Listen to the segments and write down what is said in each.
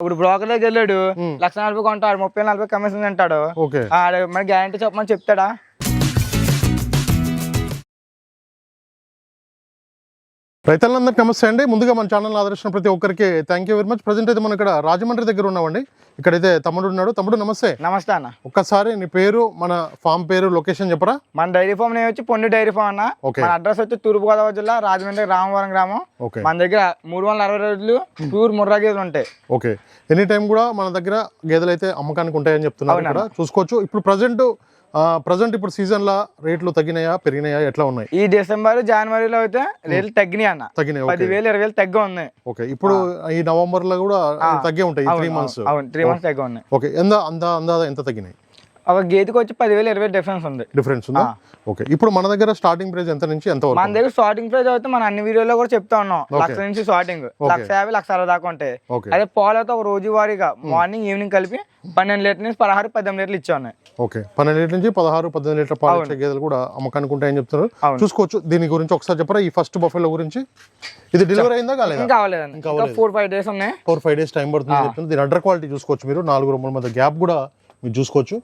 ఇప్పుడు బ్రోకర్ దగ్గర వెళ్ళాడు. లక్ష నలభై కొంటాడు ముప్పై నలభై కమిషన్ ఓకే. మరి గ్యారంటీ చెప్పమని చెప్తాడా? రైతులందరికీ నమస్తే అండి. ముందుగా మన ఛానల్ ఆదర్శించిన ప్రతి ఒక్కరికి thank you very much present అయితే మనం ఇక్కడ రాజమండ్రి దగ్గర ఉన్నామండి. ఇక్కడైతే తమ్ముడు ఉన్నాడు. తమ్ముడు నమస్తే. నమస్తే అన్న. ఒక్కసారి నీ పేరు మన ఫామ్ పేరు లొకేషన్ చెప్పరా? మన డైరీ ఫామ్ నేను వచ్చి పొండి డైరీ ఫామ్ అన్న. మన అడ్రస్ వచ్చి తూర్పు గోదావరి జిల్లా రాజమండ్రి రామవరం గ్రామం. మన దగ్గర మూడు వందల అరవై రోజులు ప్యూర్ ముర్రా గేదెలు ఉంటాయి. ఓకే ఎనీ టైం కూడా మన దగ్గర గేదెలు అయితే అమ్మకానికి ఉంటాయని చెప్తున్నారు చూసుకోవచ్చు. ఇప్పుడు ప్రజెంట్ ప్రజెంట్ ఇప్పుడు సీజన్లో రేట్లు తగ్గినాయా పెరిగినాయా ఎట్లా ఉన్నాయి? ఈ డిసెంబర్ జనవరిలో అయితే రేట్లు తగ్గినాయి అన్న. తగ్గినాయి పదివేలు ఇరవై వేలు తగ్గా ఉన్నాయి. ఓకే ఇప్పుడు ఈ నవంబర్లో కూడా తగ్గే ఉంటాయి త్రీ మంత్స్ అవును త్రీ మంత్స్ తగ్గా ఉన్నాయి. ఓకే ఎంత అంద అందాద ఎంత తగ్గినాయి? ఒక గేదెకి వచ్చి పదివేలు ఇరవై డిఫరెన్స్ ఉంది. డిఫరెన్స్ ఉందా? ఓకే ఇప్పుడు మన దగ్గర స్టార్టింగ్ ప్రైస్ ఎంత నుంచి ఎంత మన దగ్గర స్టార్టింగ్ ప్రైస్ అయితే మన అన్ని వీడియోలో కూడా చెప్తా ఉన్నాం. లక్ష నుంచి స్టార్టింగ్ లక్ష యాభై లక్ష అరవై దాకా ఉంటాయి. అదే పాలు అయితే ఒక రోజు వారీగా మార్నింగ్ ఈవినింగ్ కలిపి పన్నెండు లీటర్ నుంచి పదహారు పద్దెనిమిది లీటర్లు ఇచ్చా ఉన్నాయి ఓకే. పన్నెండు లీటర్ నుంచి పదహారు పద్దెనిమిది లీటర్ పాలు ఇచ్చే గేదెలు కూడా అమ్మకానికి ఉంటాయని చెప్తున్నారు. అవును. చూసుకోవచ్చు దీని గురించి ఒకసారి చెప్పరా? ఈ ఫస్ట్ బఫెలో గురించి? ఇది డెలివరీ అయిందా కాలేదా? ఇంకా ఫోర్ ఫైవ్ డేస్ ఉన్నాయి. ఫోర్ ఫైవ్ డేస్ టైం పడుతుంది చెప్తుంది దీని అడ్డర్ క్వాలిటీ చూసుకోవచ్చు మీరు. నాలుగు రూముల మధ్య గ్యాప్ కూడా మీరు చూసుకోవచ్చు.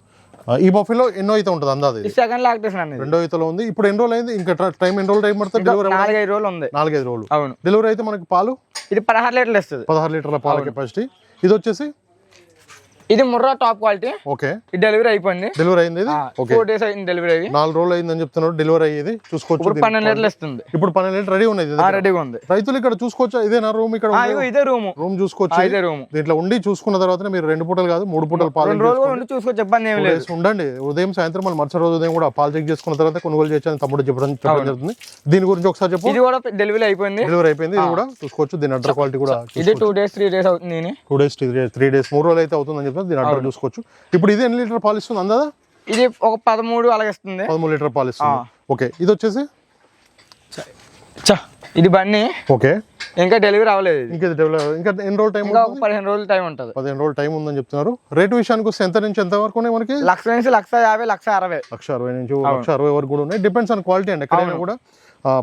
ఈ బఫెలో ఎన్నో అయితే ఉంటుంది అందాది సెకండ్ లాక్టేషన్. రెండో ఈతలో ఉంది. ఇప్పుడు ఎన్ని రోజులు అయింది ఇంకా టైం ఎన్ని రోజులు టైం పడుతుంది? డెలివరీ నాలుగైదు రోజులు ఉంది. నాలుగైదు రోజులు. అవును. డెలివరీ అయితే మనకి పాలు? ఇది పదహారు లీటర్లు ఇస్తుంది పదహారు లీటర్ల పాల కెపాసిటీ ఇది వచ్చేసి ఇది ముర్రా టాప్ క్వాలిటీ ఓకే. ఇది డెలివరీ అయిపోయింది. డెలివరీ అయింది ఫోర్ డేస్ అయింది డెలివరీ అయ్యి. నాలుగు రోజులు అయిందని చెప్తున్నారు డెలివరీ అయ్యేది. చూసుకోవచ్చు ఇప్పుడు పన్నెండు లీటర్లు ఇస్తుంది ఇప్పుడు పన్నెండు లీటర్ రెడీ ఉన్నది రెడీగా ఉంది. రైతులు ఇక్కడ చూసుకోవచ్చా? ఇదేనా రూమ్ ఇక్కడ ఇదే రూము రూమ్ చూసుకోవచ్చు? ఇదే రూము దీంట్లో ఉండి చూసుకున్న తర్వాత మీరు రెండు పూటలు కాదు మూడు పూటలు పాలు రెండు రోజులు ఉండి చూసుకోవచ్చు ఇబ్బంది ఏమి లేదు. ఉండండి. ఉదయం సాయంత్రం మళ్ళీ మరుసటి రోజు ఉదయం కూడా పాలు చెక్ చేసుకున్న తర్వాత కొనుగోలు చేయొచ్చని తమ్ముడు చెప్పడం చెప్పడం జరుగుతుంది. దీని గురించి ఒకసారి చెప్పు. ఇది కూడా డెలివరీ అయిపోయింది. డెలివరీ అయిపోయింది. ఇది కూడా చూసుకోవచ్చు. దీని అడ్డర్ క్వాలిటీ కూడా ఇది టూ డేస్ త్రీ డేస్ అవుతుంది. టూ డేస్ త్రీ డేస్ మూడు రోజులు అయితే అవుతుందని దీని చూసుకోవచ్చు ఇప్పుడు ఇది ఎన్ని లీటర్ పాలు ఇస్తుంది అందా ఇది ఒక పదమూడు అలాగే ఇస్తుంది పదమూడు లీటర్ పాలు ఇస్తుంది. ఓకే ఇది వచ్చేసి? చ, ఇది బండి ఓకే. ఇంకా డెలివరీ అవ్వలేదు. ఇంకా డెవలప్ ఇంకా ఎన్ని రోజులు టైం పదిహేను రోజులు టైం ఉంటుంది. పదిహేను రోజులు టైం ఉందని చెప్తున్నారు. రేటు విషయానికి వస్తే ఎంత నుంచి ఎంత వరకు ఉన్నాయి మనకి? లక్ష నుంచి లక్ష యాభై లక్ష అరవై. లక్ష అరవై నుంచి లక్ష అరవై వరకు కూడా ఉన్నాయి. డిపెండ్స్ ఆన్ క్వాలిటీ అండి. ఎక్కడైనా కూడా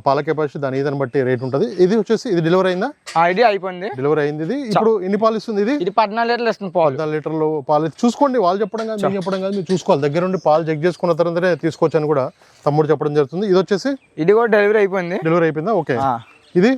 పాల కెపాసిటీ దాని ఇదని బట్టి రేట్ ఉంటుంది. ఇది వచ్చేసి ఇది డెలివరీ అయిందా? ఆ, ఇది అయిపోయింది. డెలివరీ అయింది ఇది. ఇప్పుడు ఎన్ని పాలు ఇస్తుంది ఇది? ఇది పద్నాలుగు లీటర్లు ఇస్తుంది పాలు. పద్నాలుగు లీటర్లు పాలు. చూసుకోండి వాళ్ళు చెప్పడం కాదు మీరు చెప్పడం కాదు మీరు చూసుకోవాలి. దగ్గర నుండి పాలు చెక్ చేసుకున్న తర్వాతనే తీసుకోవచ్చని కూడా తమ్ముడు చెప్పడం జరుగుతుంది. ఇది వచ్చేసి ఇది కూడా డెలివరీ అయిపోయింది. డెలివరీ అయిపోయిందా? ఓకే. ఇది?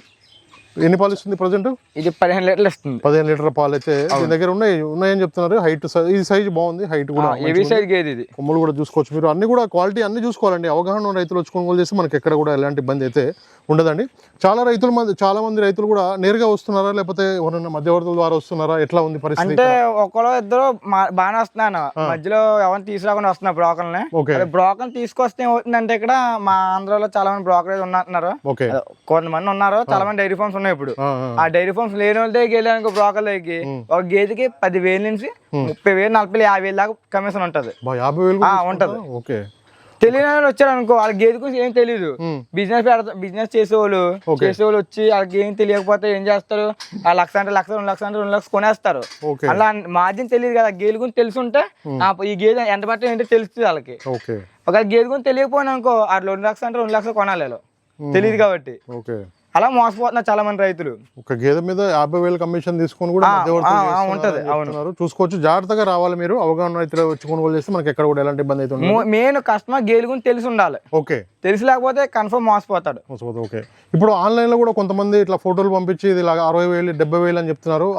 ఎన్ని పాలు ఇస్తుంది ప్రజెంట్? ఇది పదిహేను లీటర్లు ఇస్తుంది. పదిహేను లీటర్ల పాలు అయితే దీని దగ్గర ఉన్నాయి ఉన్నాయని చెప్తున్నారు. హైట్ ఇది సైజ్ బాగుంది హైట్ కూడా ఏవి సైజ్ గేది ఇది కొమ్ములు కూడా చూసుకోవచ్చు మీరు. అన్ని కూడా క్వాలిటీ అన్ని చూసుకోవాలండి. అవగాహన రైతులు వచ్చి కొనుగోలు చేస్తే మనకి ఎక్కడ కూడా ఎలాంటి ఇబ్బంది అయితే ఉండదండి. చాలా రైతుల మంది చాలా మంది రైతులు కూడా నేరుగా వస్తున్నారా? లేకపోతే ఎవరైనా మధ్యవర్తుల ద్వారా వస్తున్నారా? ఎట్లా ఉంది పరిస్థితి అంటే ఒకరు ఇద్దరు మా- బాగానే వస్తున్నాను మధ్యలో ఎవరిని తీసుకురాకుండా వస్తున్నారు బ్రోకర్ని బ్రోకర్ తీసుకొస్తే ఏమవుతుందంటే ఇక్కడ మా ఆంధ్రాలో చాలా మంది బ్రోకరేజ్ ఉన్నట్టున్నారు. కొంతమంది ఉన్నారు చాలా మంది డైరీ ఫార్మ్స్ ఉన్నాయి ఇప్పుడు. ఆ, డైరీ ఫార్మ్స్ లేని వాళ్ళ దగ్గరికి వెళ్ళాను బ్రోకర్ దగ్గరికి ఒక గేదెకి పది వేల నుంచి ముప్పై వేలు నలభై వేలు యాభై వేలు దాకా కమిషన్ ఉంటది ఉంటది. ఓకే. తెలియని వాళ్ళు వచ్చారు అనుకో వాళ్ళ గేదె గురించి ఏం తెలియదు. బిజినెస్ పెడతా బిజినెస్ చేసేవాళ్ళు. చేసేవాళ్ళు వచ్చి వాళ్ళకి ఏం తెలియకపోతే ఏం చేస్తారు? ఆ లక్ష అంటే లక్ష రెండు లక్ష అంటే రెండు లక్షలు కొనేస్తారు. అలా మార్జిన్ తెలియదు కదా గేదె గురించి తెలుసుంటే ఆ, ఈ గేదె ఎంత బట్టి ఏంటో తెలుస్తుంది వాళ్ళకి. ఒకవేళ గేదె గురించి తెలియకపోయినా అనుకో ఆ రెండు లక్షలు అంటే రెండు లక్షలు కొనాలి. తెలియదు కాబట్టి. అలా మోసపోతున్నారు చాలా మంది రైతులు. ఒక గేదె మీద యాభై వేలు కమిషన్ తీసుకొని కూడా ఉంటది, చెప్తున్నారు. చూసుకోవచ్చు జాగ్రత్తగా రావాలి మీరు. అవగాహన రైతులు వచ్చి కొనుగోలు చేస్తే మనకి ఎక్కడ కూడా ఎలాంటి ఇబ్బంది అయితే ఉండదు. మెయిన్ కస్టమర్ గేదె గురించి తెలిసి ఉండాలి. ఓకే. తెలిసి లేకపోతే కన్ఫర్మ్ మోసపోతాడు. మోసపోతే ఓకే. ఇప్పుడు ఆన్లైన్లో కూడా కొంతమంది ఇట్లా ఫోటోలు పంపించి ఇది అరవై వేలు డెబ్బై వేలు అని చెప్తున్నారు.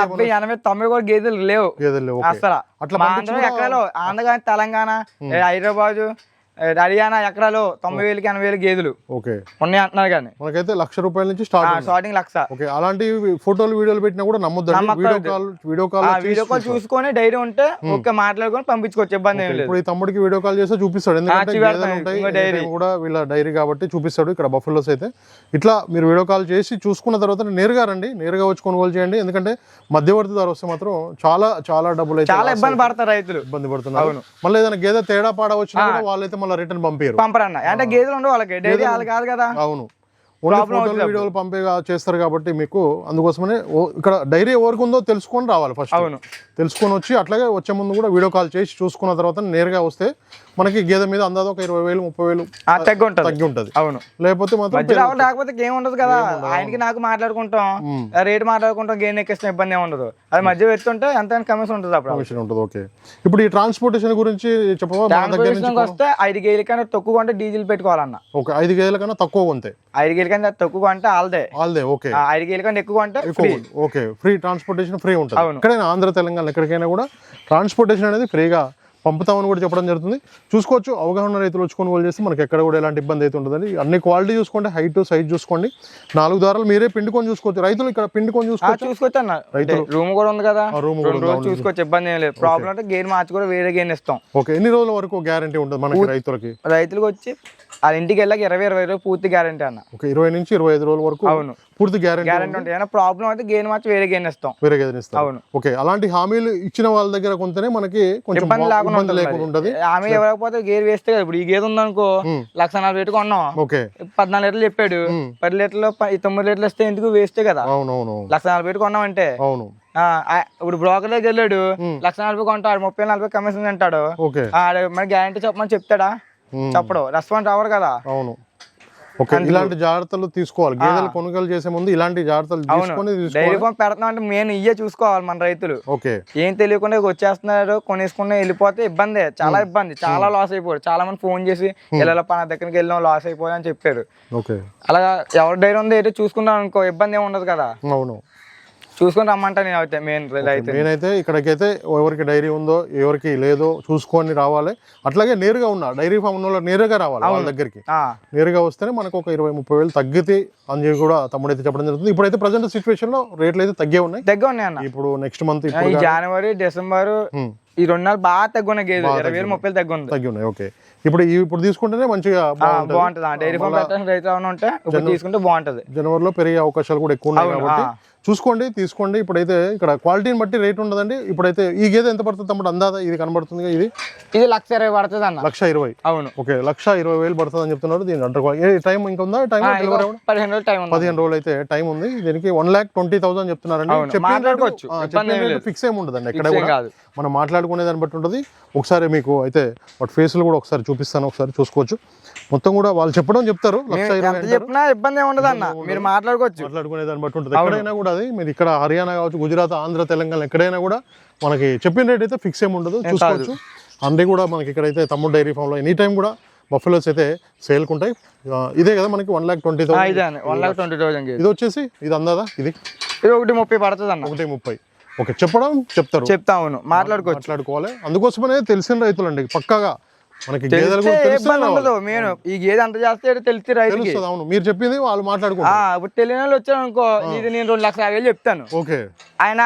డెబ్బై ఎనభై తొంభై కూడా గేదెలు లేవు. గేదెలు ఓకే. అసలు అట్లా మా ఆంధ్ర తెలంగాణ హైదరాబాద్ హర్యానా ఎక్కడాలో తొంభై వేలకి ఎనభై వేలు గేదెలు. ఓకే. ఉన్నాయి అంటున్నారు కానీ. మనకైతే లక్ష రూపాయల నుంచి స్టార్ట్. స్టార్టింగ్ లక్ష. ఓకే అలాంటి ఫోటోలు వీడియోలు పెట్టినా కూడా నమ్మొద్దండి. Video call video call video call చూసుకొని డైరీ ఉంటే ఓకే మాట్లాడుకొని పంపించుకోవచ్చు ఇబ్బంది ఏం లేదు. ఇప్పుడు ఈ తమ్ముడికి వీడియో కాల్ చేస్తే చూపిస్తాడు. ఎందుకంటే కూడా వీళ్ళ డైరీ కాబట్టి చూపిస్తాడు ఇక్కడ బఫెలోస్ అయితే. ఇట్లా మీరు వీడియో కాల్ చేసి చూసుకున్న తర్వాత నేరుగా రండి. నేరుగా వచ్చి కొనుగోలు చేయండి. ఎందుకంటే మధ్యవర్తి ద్వారా వస్తే మాత్రం చాలా చాలా డబ్బులు అయితే చాలా ఇబ్బంది పడతారు రైతులు. ఇబ్బంది పడుతున్నారు. మళ్ళీ ఏదైనా గేదె తేడా పాడ వచ్చినా కూడా వాళ్ళైతే మళ్ళీ రిటర్న్ పంపారు పంపరన్న. అంటే గేదెలు ఉండవు వాళ్ళకి. డైరీ వాళ్ళు కాదు కదా. అవును. ఫోటోలు వీడియోలు పంపే చేస్తారు కాబట్టి మీకు అందుకోసమనే ఇక్కడ డైరీ ఎవరికి ఉందో తెలుసుకొని రావాలి ఫస్ట్ అవును. తెలుసుకొని వచ్చి అట్లాగే వచ్చే ముందు కూడా వీడియో కాల్ చేసి చూసుకున్న తర్వాత నేరుగా వస్తే మనకి గేదె మీద అందాది ఒక ఇరవై వేలు ముప్పై వేలు తగ్గి ఉంటుంది తగ్గి ఉంటుంది. అవును. లేకపోతే మాత్రం రాకపోతే గేమ్ ఉండదు కదా ఆయనకి నాకు మాట్లాడుకుంటాం రేట్ మాట్లాడుకుంటాం గేమ్ ఎక్కిస్తే ఇబ్బంది ఉండదు. అది మధ్య పెడుతుంటే ఎంత కమిషన్ ఉంటుంది అప్పుడు. కమిషన్ ఉంటుంది ఓకే. ఇప్పుడు ఈ ట్రాన్స్పోర్టేషన్ గురించి చెప్పవా? వస్తే ఐదు గేల కన్నా తక్కువ అంటే డీజిల్ పెట్టుకోవాలన్న. ఒక ఐదు గేదెల కన్నా తక్కువ కొంతే. ఐదు గేల కన్నా తక్కువ అంటే ఆల్దే. వాళ్ళదే ఓకే. ఐదు గేల కన్నా ఎక్కువ అంటే. ఓకే ఫ్రీ ట్రాన్స్పోర్టేషన్ ఫ్రీ ఉంటుంది. ఎక్కడైనా ఆంధ్ర తెలంగాణ ఎక్కడికైనా కూడా ట్రాన్స్పోర్టేషన్ అనేది ఫ్రీగా పంపుతామని కూడా చెప్పడం జరుగుతుంది. చూసుకోవచ్చు అవగాహన రైతులు వచ్చి కొనుగోలు చేస్తే మనకి ఎక్కడ కూడా ఎలాంటి ఇబ్బంది అయితే ఉంటుందండి అన్ని క్వాలిటీ చూసుకోండి హైట్ సైజ్ చూసుకోండి. నాలుగు దారాలు మీరే పిండుకొని చూసుకోవచ్చు. రైతులు ఇక్కడ పిండుకొని చూసుకోవచ్చు. చూసుకోవచ్చు అన్న. రూమ్ కూడా ఉంది కదా. రోజులు చూసుకోవచ్చు ఇబ్బంది ఏం లేదు. ప్రాబ్లం అంటే గేర్ మార్చి కూడా వేరే గేర్ ఇస్తాం. ఓకే ఎన్ని రోజుల వరకు గ్యారంటీ ఉంటుంది మనకి రైతులకి? రైతులకు వచ్చి వాళ్ళ ఇంటికి వెళ్ళాక ఇరవై ఇరవై రోజులు పూర్తి గ్యారంటీ అన్న. ఒక ఇరవై నుంచి ఇరవై ఐదు రోజుల వరకు అవును. పూర్తి గ్యారంటీ గ్యారంటీ ఉంటుంది. ఏమైనా ప్రాబ్లం అయితే గేర్ మార్చి వేరే గేర్ ఇస్తాం. వేరే గేదెని ఇస్తారు అవును. ఓకే అలాంటి హామీలు ఇచ్చిన వాళ్ళ దగ్గర కొంతనే మనకి కొంచెం ఇబ్బంది లేకుండా ఉంటుంది. ఆమె ఎవరైపోతే గేర్ వేస్తే కదా. ఇప్పుడు ఈ గేదె ఉందనుకో లక్ష నలభై పెట్టి కొన్నాం. ఓకే. పద్నాలుగు లీటర్లు చెప్పాడు. పది లీటర్లు తొమ్మిది లీటర్లు ఇస్తే ఎందుకు వేస్తే కదా? అవునవును లక్ష నలభై పెట్టి కొన్నాం అంటే అవును ఇప్పుడు బ్రోకర్ దగ్గర వెళ్ళాడు. లక్ష నలభై కొంటాడు. ముప్పై నలభై కమిషన్ అంటాడు. ఓకే. మరి గ్యారంటీ చెప్పమని చెప్తాడా? చెప్పడు. రెస్పాన్స్ అవ్వరు కదా. అవును. ఓకే ఇలాంటి జాగ్రత్తలు తీసుకోవాలి. గేదెలు కొనుగోలు చేసే ముందు ఇలాంటి జాగ్రత్తలు తీసుకొని డైరీ తీసుకోవాలి ఫామ్ పెడుతున్నాం అంటే మెయిన్ ఇయ్యే చూసుకోవాలి మన రైతులు. ఓకే. ఏం తెలియకుండా వచ్చేస్తున్నారు కొనేసుకుని వెళ్ళిపోతే ఇబ్బంది. చాలా ఇబ్బంది. చాలా లాస్ అయిపోయారు. చాలా మంది ఫోన్ చేసి ఇలా పన దగ్గరికి వెళ్ళాం లాస్ అయిపోయాం అని చెప్పారు. ఓకే. అలాగా ఎవరి డైరీ ఉందో ఏంటో చూసుకున్నాం అనుకో ఇబ్బంది ఏమి ఉండదు కదా. అవును. చూసుకొని రమ్మంటా నేను అయితే మెయిన్ రైతు నేనైతే ఇక్కడికైతే ఎవరికి డైరీ ఉందో ఎవరికి లేదో చూసుకొని రావాలి. అట్లాగే నేరుగా ఉన్నా డైరీ ఫామ్ ఉన్న నేరుగా రావాలి వాళ్ళ దగ్గరికి. నేరుగా వస్తేనే మనకు ఒక ఇరవై ముప్పై వేలు తగ్గితే అని చెప్పి కూడా తమ్ముడైతే చెప్పడం జరుగుతుంది. ఇప్పుడైతే ప్రజెంట్ సిచ్యువేషన్లో రేట్లు అయితే తగ్గే ఉన్నాయి. దగ్గర ఉన్నాయి అన్న. ఇప్పుడు నెక్స్ట్ మంత్ జనవరి డిసెంబర్. ఈ రెండు నెలలు బాగా తగ్గున్నాయి గేదెలు ఇరవై వేలు ముప్పై వేలు తగ్గుంది. తగ్గి ఉన్నాయి ఓకే ఇప్పుడు ఇప్పుడు తీసుకుంటేనే మంచిగా బాగుంటుంది. డైరీ ఫామ్ రైతు ఉంటే ఇప్పుడు తీసుకుంటే బాగుంటది. జనవరిలో పెరిగే అవకాశాలు కూడా ఎక్కువ ఉన్నాయి కాబట్టి చూసుకోండి తీసుకోండి. ఇప్పుడైతే ఇక్కడ క్వాలిటీని బట్టి రేట్ ఉండదండి. ఇప్పుడైతే ఈ గేదె ఎంత పడుతుంది తమ్ముడు? అందాదా? ఇది కనబడుతుంది ఇది? ఇది లక్ష ఇరవై పడుతుంది అన్న. లక్ష ఇరవై. అవును. ఓకే లక్ష ఇరవై వేలు పడుతుంది అని చెప్తున్నారు. దీని అండర్ క్వాలిటీ ఏ టైం ఇంకా ఉందా టైం పదిహేను రోజులు టైం ఉంది పదిహేను రోజులు అయితే టైం ఉంది. దీనికి వన్ ల్యాక్ ట్వంటీ థౌసండ్ చెప్తున్నారండి. మాట్లాడుకోవచ్చు. ఫిక్స్ ఏమి ఉండదండి. ఎక్కడ కూడా మనం మాట్లాడుకునే దాన్ని బట్టి ఉంటుంది. ఒకసారి మీకు అయితే వాటి ఫేస్లు కూడా ఒకసారి చూపిస్తాను. ఒకసారి చూసుకోవచ్చు. మొత్తం కూడా వాళ్ళు చెప్పడం చెప్తారు. లక్ష ఇరవై చెప్పినా ఇబ్బంది ఏమి ఉండదు. అన్న మీరు మాట్లాడుకోవచ్చు. మాట్లాడుకునే దాన్ని బట్టి ఉంటుంది. ఎక్కడైనా కూడా అది మీరు ఇక్కడ హర్యానా కావచ్చు గుజరాత్ ఆంధ్ర తెలంగాణ ఎక్కడైనా కూడా మనకి చెప్పిన రేట్ అయితే ఫిక్స్ ఏమి ఉండదు. చూసుకోవచ్చు. అన్నీ కూడా మనకి ఇక్కడైతే తమ్ముడు డైరీ ఫామ్లో ఎనీ టైం కూడా బఫెలోస్ అయితే సేల్కి ఉంటాయి. ఇదే కదా మనకి వన్ ల్యాక్ ట్వంటీ థౌసండ్ ఇదే అండి వన్ లాక్ ట్వంటీ థౌసండ్ ఇది వచ్చేసి ఇది అందాదా? ఇది? ఇది ఒకటి ముప్పై పడుతుంది అన్న. ఒకటి ముప్పై. ఓకే చెప్పడం చెప్తారు. చెప్తా అవును. మాట్లాడుకోవచ్చు. మాట్లాడుకోవాలి. అందుకోసమనే తెలిసిన రైతులండి పక్కాగా. ఇబ్బంది ఉండదు. నేను ఈ గేదె అంత చేస్తే ఏదో తెలిస్తే రైతుకి. అవును. మీరు చెప్పింది వాళ్ళు ఇప్పుడు తెలియని వాళ్ళు వచ్చారు అనుకో ఇది నేను రెండు లక్షల యాభై వేలు చెప్తాను. ఓకే. ఆయన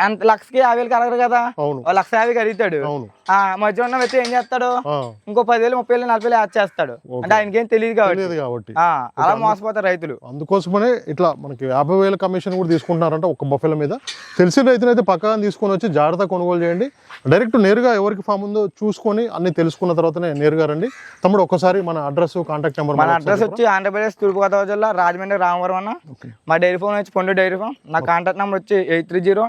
అంత లక్షకి యాభై వేలు కలగరు కదా? అవును. లక్ష యాభై అడుగుతాడు. అవును. ఆ మధ్య ఉన్న వ్యక్తి ఏం చేస్తాడు? ఇంకో పదివేలు ముప్పై వేలు నలభై వేలు యాడ్ చేస్తాడు. అంటే ఆయనకేం తెలియదు కాబట్టి. తెలియదు కాబట్టి. ఆ, అలా మోసపోతారు రైతులు. అందుకోసమనే ఇట్లా మనకి యాభై వేల కమిషన్ కూడా తీసుకుంటున్నారంట ఒక బఫెల మీద. తెలిసిన రైతునైతే పక్కగా తీసుకొని వచ్చి జాగ్రత్త కొనుగోలు చేయండి. డైరెక్ట్ నేరుగా ఎవరికి ఫామ్ ఉందో చూసుకొని అన్ని తెలుసుకున్న తర్వాతనే నేరుగా రండి. తమ్ముడు ఒక్కసారి మన అడ్రస్ కాంటాక్ట్ నెంబర్ మన అడ్రస్ వచ్చి ఆంధ్రప్రదేశ్ తూర్పుగోదావరి జిల్లా రాజమండ్రి రామవరం అన్న. మా డైరీ ఫోన్ వచ్చి పొండు డైరీ ఫోన్ నా కాంటాక్ట్ నెంబర్ వచ్చి eight three zero